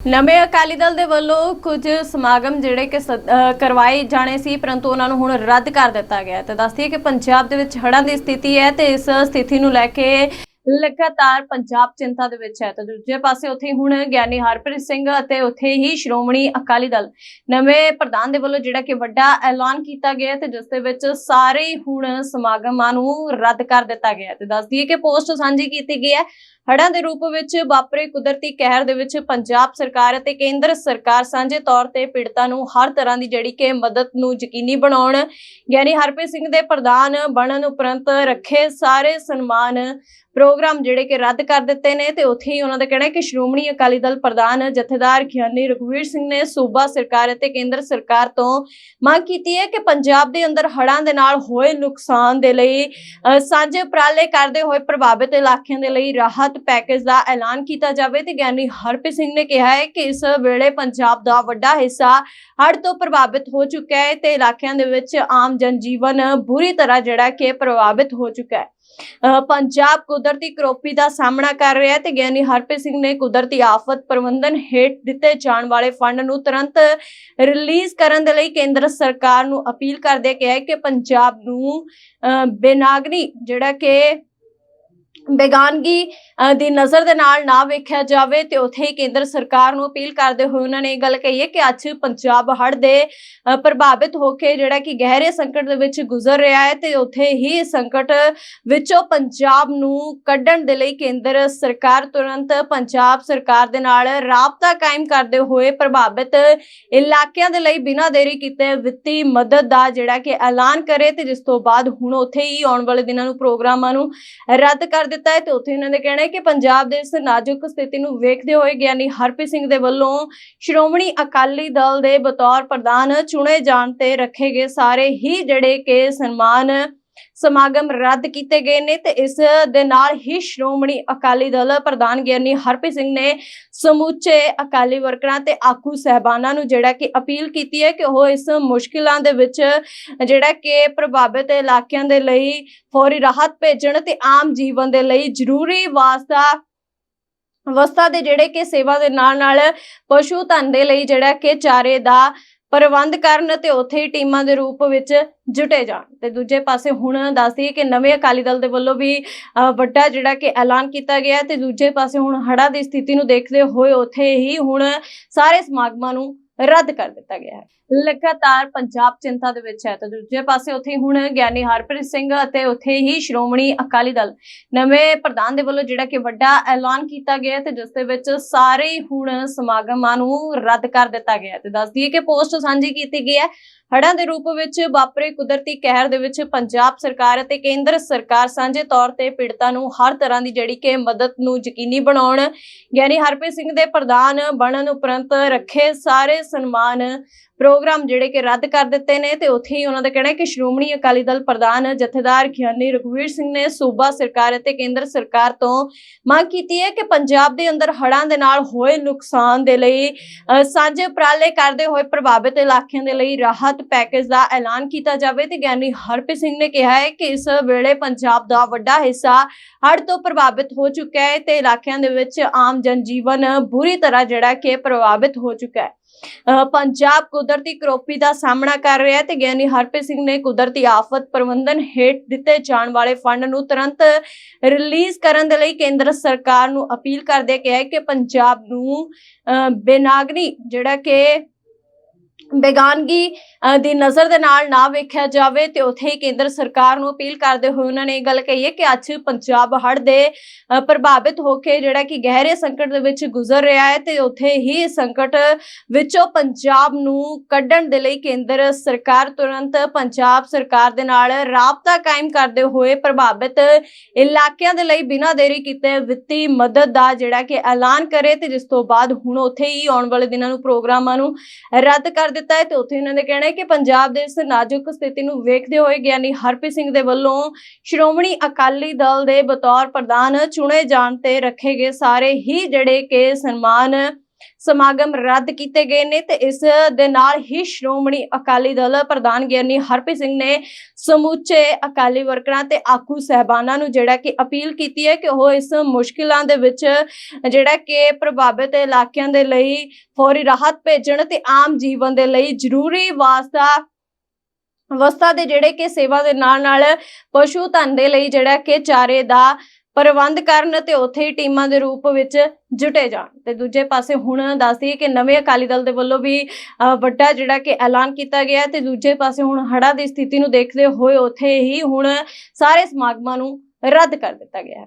ਨਵੇਂ ਅਕਾਲੀ ਦਲ ਦੇ ਵੱਲੋਂ ਕੁਝ ਸਮਾਗਮ ਜਿਹੜੇ ਕਿ ਸਦ- ਕਰਵਾਏ ਜਾਣੇ ਸੀ, ਪਰੰਤੂ ਉਹਨਾਂ ਨੂੰ ਹੁਣ ਰੱਦ ਕਰ ਦਿੱਤਾ ਗਿਆ ਹੈ। ਤੇ ਦੱਸਦੀ ਕਿ ਪੰਜਾਬ ਦੇ ਵਿੱਚ ਹੜ੍ਹਾਂ ਦੀ ਸਥਿਤੀ ਹੈ ਤੇ ਇਸ ਸਥਿਤੀ ਨੂੰ ਲੈ ਕੇ ਲਗਾਤਾਰ ਪੰਜਾਬ ਚਿੰਤਾ ਦੇ ਵਿੱਚ ਹੈ। ਤਾਂ ਦੂਜੇ ਪਾਸੇ ਉੱਥੇ ਹੁਣ ਗਿਆਨੀ ਹਰਪ੍ਰੀਤ ਸਿੰਘ ਅਤੇ ਉੱਥੇ ਹੀ ਸ਼੍ਰੋਮਣੀ ਅਕਾਲੀ ਦਲ ਨਵੇਂ ਪ੍ਰਧਾਨ ਦੇ ਵੱਲੋਂ ਜਿਹੜਾ ਕਿ ਵੱਡਾ ਐਲਾਨ ਕੀਤਾ ਗਿਆ ਤੇ ਜਿਸ ਦੇ ਵਿੱਚ ਸਾਰੇ ਹੁਣ ਸਮਾਗਮਾਂ ਨੂੰ ਰੱਦ ਕਰ ਦਿੱਤਾ ਗਿਆ ਤੇ ਦੱਸਦੀ ਹੈ ਕਿ ਪੋਸਟ ਸਾਂਝੀ ਕੀਤੀ ਗਈ ਹੈ। ਹੜ੍ਹਾਂ ਦੇ ਰੂਪ ਵਿੱਚ ਵਾਪਰੇ ਕੁਦਰਤੀ ਕਹਿਰ ਦੇ ਵਿੱਚ ਪੰਜਾਬ ਸਰਕਾਰ ਅਤੇ ਕੇਂਦਰ ਸਰਕਾਰ ਸਾਂਝੇ ਤੌਰ ਤੇ ਪੀੜਤਾਂ ਨੂੰ ਹਰ ਤਰ੍ਹਾਂ ਦੀ ਜਿਹੜੀ ਕਿ ਮਦਦ ਨੂੰ ਯਕੀਨੀ ਬਣਾਉਣ, ਗਿਆਨੀ ਹਰਪ੍ਰੀਤ ਸਿੰਘ ਦੇ ਪ੍ਰਧਾਨ ਬਣਨ ਉਪਰੰਤ ਰੱਖੇ ਸਾਰੇ ਸਨਮਾਨ ਪ੍ਰੋਗਰਾਮ ਜਿਹੜੇ ਕਿ ਰੱਦ ਕਰ ਦਿੱਤੇ ਨੇ ਤੇ ਉੱਥੇ ਹੀ ਉਹਨਾਂ ਦਾ ਕਹਿਣਾ ਹੈ ਕਿ ਸ਼੍ਰੋਮਣੀ ਅਕਾਲੀ ਦਲ ਪ੍ਰਧਾਨ ਜਥੇਦਾਰ ਗਿਆਨੀ ਰਘਵੀਰ ਸਿੰਘ ਨੇ ਸੂਬਾ ਸਰਕਾਰ ਅਤੇ ਕੇਂਦਰ ਸਰਕਾਰ ਤੋਂ ਮੰਗ ਕੀਤੀ ਹੈ ਕਿ ਪੰਜਾਬ ਦੇ ਅੰਦਰ ਹੜ੍ਹਾਂ ਦੇ ਨਾਲ ਹੋਏ ਨੁਕਸਾਨ ਦੇ ਲਈ ਸਾਂਝੇ ਉਪਰਾਲੇ ਕਰਦੇ ਹੋਏ ਪ੍ਰਭਾਵਿਤ ਇਲਾਕਿਆਂ ਦੇ ਲਈ ਰਾਹਤ ਪੈਕੇਜ ਦਾ ਐਲਾਨ ਕੀਤਾ ਜਾਵੇ ਤੇ ਗਿਆਨੀ ਹਰਪ੍ਰੀਤ ਸਿੰਘ ਨੇ ਕਿਹਾ ਹੈ ਕਿ ਇਸ ਵੇਲੇ ਪੰਜਾਬ ਦਾ ਵੱਡਾ ਹਿੱਸਾ ਹੜ੍ਹ ਤੋਂ ਪ੍ਰਭਾਵਿਤ ਹੋ ਚੁੱਕਾ ਹੈ ਤੇ ਇਲਾਕਿਆਂ ਦੇ ਵਿੱਚ ਆਮ ਜਨਜੀਵਨ ਬੁਰੀ ਤਰ੍ਹਾਂ ਜਿਹੜਾ ਕਿ ਪ੍ਰਭਾਵਿਤ ਹੋ ਚੁੱਕਾ ਹੈ। ਪੰਜਾਬ ਕੁਦਰਤੀ ਕਰੋਪੀ ਦਾ ਸਾਹਮਣਾ ਕਰ ਰਿਹਾ ਹੈ ਤੇ ਗਿਆਨੀ ਹਰਪ੍ਰੀਤ ਸਿੰਘ ਨੇ ਕੁਦਰਤੀ ਆਫਤ ਪ੍ਰਬੰਧਨ ਹੇਠ ਦਿੱਤੇ ਜਾਣ ਵਾਲੇ ਫੰਡ ਨੂੰ ਤੁਰੰਤ ਰਿਲੀਜ਼ ਕਰਨ ਦੇ ਲਈ ਕੇਂਦਰ ਸਰਕਾਰ ਨੂੰ ਅਪੀਲ ਕਰਦੇ ਕਿਹਾ ਕਿ ਪੰਜਾਬ ਨੂੰ ਅ, ਬੇਨਾਗਰੀ ਜਿਹੜਾ ਕਿ ਬੇਗਾਨਗੀ ਦੀ ਨਜ਼ਰ ਦੇ ਨਾਲ ਨਾ ਵੇਖਿਆ ਜਾਵੇ ਤੇ ਉੱਥੇ ਹੀ ਕੇਂਦਰ ਸਰਕਾਰ ਨੂੰ ਅਪੀਲ ਕਰਦੇ ਹੋਏ ਉਹਨਾਂ ਨੇ ਇਹ ਗੱਲ ਕਹੀ ਹੈ ਕਿ ਅੱਜ ਪੰਜਾਬ ਹੜ੍ਹ ਦੇ ਪ੍ਰਭਾਵਿਤ ਹੋ ਕੇ ਜਿਹੜਾ ਕਿ ਗਹਿਰੇ ਸੰਕਟ ਦੇ ਵਿੱਚ ਗੁਜ਼ਰ ਰਿਹਾ ਹੈ ਤੇ ਉੱਥੇ ਹੀ ਸੰਕਟ ਵਿੱਚੋਂ ਪੰਜਾਬ ਨੂੰ ਕੱਢਣ ਦੇ ਲਈ ਕੇਂਦਰ ਸਰਕਾਰ ਤੁਰੰਤ ਪੰਜਾਬ ਸਰਕਾਰ ਦੇ ਨਾਲ ਰਾਬਤਾ ਕਾਇਮ ਕਰਦੇ ਹੋਏ ਪ੍ਰਭਾਵਿਤ ਇਲਾਕਿਆਂ ਦੇ ਲਈ ਬਿਨਾਂ ਦੇਰੀ ਕੀਤੇ ਵਿੱਤੀ ਮਦਦ ਦਾ ਜਿਹੜਾ ਕਿ ਐਲਾਨ ਕਰੇ ਤੇ ਜਿਸ ਤੋਂ ਬਾਅਦ ਹੁਣ ਉੱਥੇ ਹੀ ਆਉਣ ਵਾਲੇ ਦਿਨਾਂ ਨੂੰ ਪ੍ਰੋਗਰਾਮਾਂ ਨੂੰ ਰੱਦ ਕਰ ਦਿੱਤਾ ਹੈ ਤੇ ਉੱਥੇ ਉਹਨਾਂ ਨੇ ਕਹਿਣਾ ਹੈ ਕਿ ਪੰਜਾਬ ਦੇ ਇਸ ਨਾਜ਼ੁਕ ਸਥਿਤੀ ਨੂੰ ਵੇਖਦੇ ਹੋਏ ਗਿਆਨੀ ਹਰਪ੍ਰੀਤ ਸਿੰਘ ਦੇ ਵੱਲੋਂ ਸ਼੍ਰੋਮਣੀ ਅਕਾਲੀ ਦਲ ਦੇ ਬਤੌਰ ਪ੍ਰਧਾਨ ਚੁਣੇ ਜਾਣ ਤੇ ਰੱਖੇ ਗਏ ਸਾਰੇ ਹੀ ਜਿਹੜੇ ਕਿ ਸਨਮਾਨ ਸਮਾਗਮ ਰੱਦ ਕੀਤੇ ਗਏ ਨੇ ਤੇ ਇਸ ਦੇ ਨਾਲ ਹੀ ਸ਼੍ਰੋਮਣੀ ਅਕਾਲੀ ਦਲ ਪ੍ਰਧਾਨ ਗਿਆਨੀ ਹਰਪ੍ਰੀਤ ਸਿੰਘ ਨੇ ਸਮੁੱਚੇ ਅਕਾਲੀ ਵਰਕਰਾਂ ਤੇ ਆਗੂ ਸਹਿਬਾਨਾਂ ਨੂੰ ਜਿਹੜਾ ਕਿ ਅਪੀਲ ਕੀਤੀ ਹੈ ਕਿ ਉਹ ਇਸ ਮੁਸ਼ਕਿਲਾਂ ਦੇ ਵਿੱਚ ਜਿਹੜਾ ਕਿ ਪ੍ਰਭਾਵਿਤ ਇਲਾਕਿਆਂ ਦੇ ਲਈ ਫੌਰੀ ਰਾਹਤ ਭੇਜਣ ਤੇ ਆਮ ਜੀਵਨ ਦੇ ਲਈ ਜ਼ਰੂਰੀ ਵਾਸਤਾ ਅਵਸਥਾ ਦੇ ਜਿਹੜੇ ਕਿ ਸੇਵਾ ਦੇ ਨਾਲ ਨਾਲ ਪਸ਼ੂ ਧਨ ਦੇ ਲਈ ਜਿਹੜਾ ਕਿ ਚਾਰੇ ਦਾ ਪ੍ਰਬੰਧ ਕਰਨ ਤੇ ਉੱਥੇ ਹੀ ਟੀਮਾਂ ਦੇ ਰੂਪ ਵਿੱਚ ਜੁਟੇ ਜਾਣ। ਤੇ ਦੂਜੇ ਪਾਸੇ ਹੁਣ ਦੱਸਦੀ ਕਿ ਨਵੇਂ ਅਕਾਲੀ ਦਲ ਦੇ ਵੱਲੋਂ ਵੀ ਅ, ਵੱਡਾ ਜਿਹੜਾ ਕਿ ਐਲਾਨ ਕੀਤਾ ਗਿਆ ਤੇ ਦੂਜੇ ਪਾਸੇ ਹੁਣ ਹੜ੍ਹਾਂ ਦੀ ਸਥਿਤੀ ਨੂੰ ਦੇਖਦੇ ਹੋਏ ਉੱਥੇ ਹੀ ਹੁਣ ਸਾਰੇ ਸਮਾਗਮਾਂ ਨੂੰ ਰੱਦ ਕਰ ਦਿੱਤਾ ਗਿਆ ਹੈ। ਲਗਾਤਾਰ ਪੰਜਾਬ ਚਿੰਤਾ ਦੇ ਵਿੱਚ ਹੈ ਤੇ ਦੂਜੇ ਪਾਸੇ ਉੱਥੇ ਹੁਣ ਗਿਆਨੀ ਹਰਪ੍ਰੀਤ ਸਿੰਘ ਅਤੇ ਉੱਥੇ ਹੀ ਸ਼੍ਰੋਮਣੀ ਅਕਾਲੀ ਦਲ ਨਵੇਂ ਪ੍ਰਧਾਨ ਦੇ ਵੱਲੋਂ ਜਿਹੜਾ ਕਿ ਵੱਡਾ ਐਲਾਨ ਕੀਤਾ ਗਿਆ ਤੇ ਜਿਸ ਦੇ ਵਿੱਚ ਸਾਰੇ ਹੁਣ ਸਮਾਗਮਾਂ ਨੂੰ ਰੱਦ ਕਰ ਦਿੱਤਾ ਗਿਆ ਤੇ ਦੱਸਦੀ ਹੈ ਕਿ ਪੋਸਟ ਸਾਂਝੀ ਕੀਤੀ ਗਈ ਹੈ। ਹੜ੍ਹਾਂ ਦੇ ਰੂਪ ਵਿੱਚ ਵਾਪਰੇ ਕੁਦਰਤੀ ਕਹਿਰ ਦੇ ਵਿੱਚ ਪੰਜਾਬ ਸਰਕਾਰ ਅਤੇ ਕੇਂਦਰ ਸਰਕਾਰ ਸਾਂਝੇ ਤੌਰ ਤੇ ਪੀੜਤਾਂ ਨੂੰ ਹਰ ਤਰ੍ਹਾਂ ਦੀ ਜਿਹੜੀ ਕਿ ਮਦਦ ਨੂੰ ਯਕੀਨੀ ਬਣਾਉਣ, ਗਿਆਨੀ ਹਰਪ੍ਰੀਤ ਸਿੰਘ ਦੇ ਪ੍ਰਧਾਨ ਬਣਨ ਉਪਰੰਤ ਰੱਖੇ ਸਾਰੇ ਸਨਮਾਨ ਪ੍ਰੋਗਰਾਮ ਜਿਹੜੇ ਕਿ ਰੱਦ ਕਰ ਦਿੱਤੇ ਨੇ ਤੇ ਉੱਥੇ ਹੀ ਉਹਨਾਂ ਦਾ ਕਹਿਣਾ ਹੈ ਕਿ ਸ਼੍ਰੋਮਣੀ ਅਕਾਲੀ ਦਲ ਪ੍ਰਧਾਨ ਜਥੇਦਾਰ ਗਿਆਨੀ ਰਘਵੀਰ ਸਿੰਘ ਨੇ ਸੂਬਾ ਸਰਕਾਰ ਅਤੇ ਕੇਂਦਰ ਸਰਕਾਰ ਤੋਂ ਮੰਗ ਕੀਤੀ ਹੈ ਕਿ ਪੰਜਾਬ ਦੇ ਅੰਦਰ ਹੜ੍ਹਾਂ ਦੇ ਨਾਲ ਹੋਏ ਨੁਕਸਾਨ ਦੇ ਲਈ ਸਾਂਝੇ ਉਪਰਾਲੇ ਕਰਦੇ ਹੋਏ ਪ੍ਰਭਾਵਿਤ ਇਲਾਕਿਆਂ ਦੇ ਲਈ ਰਾਹਤ ਪੈਕੇਜ ਦਾ ਐਲਾਨ ਕੀਤਾ ਜਾਵੇ ਤੇ ਗਿਆਨੀ ਹਰਪ੍ਰੀਤ ਸਿੰਘ ਨੇ ਕਿਹਾ ਹੈ ਕਿ ਇਸ ਵੇਲੇ ਪੰਜਾਬ ਦਾ ਵੱਡਾ ਹਿੱਸਾ ਹੜ੍ਹ ਤੋਂ ਪ੍ਰਭਾਵਿਤ ਹੋ ਚੁੱਕਾ ਹੈ ਤੇ ਇਲਾਕਿਆਂ ਦੇ ਵਿੱਚ ਆਮ ਜਨਜੀਵਨ ਬੁਰੀ ਤਰ੍ਹਾਂ ਜਿਹੜਾ ਕਿ ਪ੍ਰਭਾਵਿਤ ਹੋ ਚੁੱਕਾ ਹੈ। ਅ, ਪੰਜਾਬ ਕੁਦਰਤੀ ਕਰੋਪੀ ਦਾ ਸਾਹਮਣਾ ਕਰ ਰਿਹਾ ਹੈ ਤੇ ਗਿਆਨੀ ਹਰਪ੍ਰੀਤ ਸਿੰਘ ਨੇ ਕੁਦਰਤੀ ਆਫਤ ਪ੍ਰਬੰਧਨ ਹੇਠ ਦਿੱਤੇ ਜਾਣ ਵਾਲੇ ਫੰਡ ਨੂੰ ਤੁਰੰਤ ਰਿਲੀਜ਼ ਕਰਨ ਦੇ ਲਈ ਕੇਂਦਰ ਸਰਕਾਰ ਨੂੰ ਅਪੀਲ ਕਰਦੇ ਕਿਹਾ ਕਿ ਪੰਜਾਬ ਨੂੰ ਅ, ਬੇਨਾਗਰੀ ਜਿਹੜਾ ਕਿ ਬੇਗਾਨਗੀ ਦੀ ਨਜ਼ਰ ਦੇ ਨਾਲ ਨਾ ਵੇਖਿਆ ਜਾਵੇ ਤੇ ਉੱਥੇ ਹੀ ਕੇਂਦਰ ਸਰਕਾਰ ਨੂੰ ਅਪੀਲ ਕਰਦੇ ਹੋਏ ਉਹਨਾਂ ਨੇ ਇਹ ਗੱਲ ਕਹੀ ਹੈ ਕਿ ਅੱਜ ਪੰਜਾਬ ਹੜ੍ਹ ਦੇ ਪ੍ਰਭਾਵਿਤ ਹੋ ਕੇ ਜਿਹੜਾ ਕਿ ਗਹਿਰੇ ਸੰਕਟ ਦੇ ਵਿੱਚ ਗੁਜ਼ਰ ਰਿਹਾ ਹੈ ਤੇ ਉੱਥੇ ਹੀ ਸੰਕਟ ਵਿੱਚੋਂ ਪੰਜਾਬ ਨੂੰ ਕੱਢਣ ਦੇ ਲਈ ਕੇਂਦਰ ਸਰਕਾਰ ਤੁਰੰਤ ਪੰਜਾਬ ਸਰਕਾਰ ਦੇ ਨਾਲ ਰਾਬਤਾ ਕਾਇਮ ਕਰਦੇ ਹੋਏ ਪ੍ਰਭਾਵਿਤ ਇਲਾਕਿਆਂ ਦੇ ਲਈ ਬਿਨਾਂ ਦੇਰੀ ਕੀਤੇ ਵਿੱਤੀ ਮਦਦ ਦਾ ਜਿਹੜਾ ਕਿ ਐਲਾਨ ਕਰੇ ਤੇ ਜਿਸ ਤੋਂ ਬਾਅਦ ਹੁਣ ਉੱਥੇ ਹੀ ਆਉਣ ਵਾਲੇ ਦਿਨਾਂ ਨੂੰ ਪ੍ਰੋਗਰਾਮਾਂ ਨੂੰ ਰੱਦ ਕਰ ਕਰ ਦਿੱਤਾ ਹੈ ਤੇ ਉੱਥੇ ਇਹਨਾਂ ਨੇ ਕਹਿਣਾ ਹੈ ਕਿ ਪੰਜਾਬ ਦੇ ਇਸ ਨਾਜ਼ੁਕ ਸਥਿਤੀ ਨੂੰ ਵੇਖਦੇ ਹੋਏ ਗਿਆਨੀ ਹਰਪ੍ਰੀਤ ਸਿੰਘ ਦੇ ਵੱਲੋਂ ਸ਼੍ਰੋਮਣੀ ਅਕਾਲੀ ਦਲ ਦੇ ਬਤੌਰ ਪ੍ਰਧਾਨ ਚੁਣੇ ਜਾਣ ਤੇ ਰੱਖੇ ਗਏ ਸਾਰੇ ਹੀ ਜਿਹੜੇ ਕਿ ਸਨਮਾਨ ਸਮਾਗਮ ਰੱਦ ਕੀਤੇ ਗਏ ਨੇ ਤੇ ਇਸ ਦੇ ਨਾਲ ਹੀ ਸ਼੍ਰੋਮਣੀ ਅਕਾਲੀ ਦਲ ਪ੍ਰਧਾਨ ਗਿਆਨੀ ਹਰਪ੍ਰੀਤ ਸਿੰਘ ਨੇ ਸਮੁੱਚੇ ਅਕਾਲੀ ਵਰਕਰਾਂ ਤੇ ਆਗੂ ਸਹਿਬਾਨਾਂ ਨੂੰ ਜਿਹੜਾ ਕਿ ਅਪੀਲ ਕੀਤੀ ਹੈ ਕਿ ਉਹ ਇਸ ਮੁਸ਼ਕਿਲਾਂ ਦੇ ਵਿੱਚ ਜਿਹੜਾ ਕਿ ਪ੍ਰਭਾਵਿਤ ਇਲਾਕਿਆਂ ਦੇ ਲਈ ਫੌਰੀ ਰਾਹਤ ਭੇਜਣ ਤੇ ਆਮ ਜੀਵਨ ਦੇ ਲਈ ਜ਼ਰੂਰੀ ਵਾਸਤਾ ਅਵਸਥਾ ਦੇ ਜਿਹੜੇ ਕਿ ਸੇਵਾ ਦੇ ਨਾਲ ਨਾਲ ਪਸ਼ੂ ਧਨ ਦੇ ਲਈ ਜਿਹੜਾ ਕਿ ਚਾਰੇ ਦਾ ਪ੍ਰਬੰਧ ਕਰਨ ਤੇ ਉੱਥੇ ਹੀ ਟੀਮਾਂ ਦੇ ਰੂਪ ਵਿੱਚ ਜੁਟੇ ਜਾਣ। ਤੇ ਦੂਜੇ ਪਾਸੇ ਹੁਣ ਦੱਸਦੀ ਕਿ ਨਵੇਂ ਅਕਾਲੀ ਦਲ ਦੇ ਵੱਲੋਂ ਵੀ ਅ, ਵੱਡਾ ਜਿਹੜਾ ਕਿ ਐਲਾਨ ਕੀਤਾ ਗਿਆ ਹੈ ਤੇ ਦੂਜੇ ਪਾਸੇ ਹੁਣ ਹੜ੍ਹਾਂ ਦੀ ਸਥਿਤੀ ਨੂੰ ਦੇਖਦੇ ਹੋਏ ਉੱਥੇ ਹੀ ਹੁਣ ਸਾਰੇ ਸਮਾਗਮਾਂ ਨੂੰ ਰੱਦ ਕਰ ਦਿੱਤਾ ਗਿਆ ਹੈ।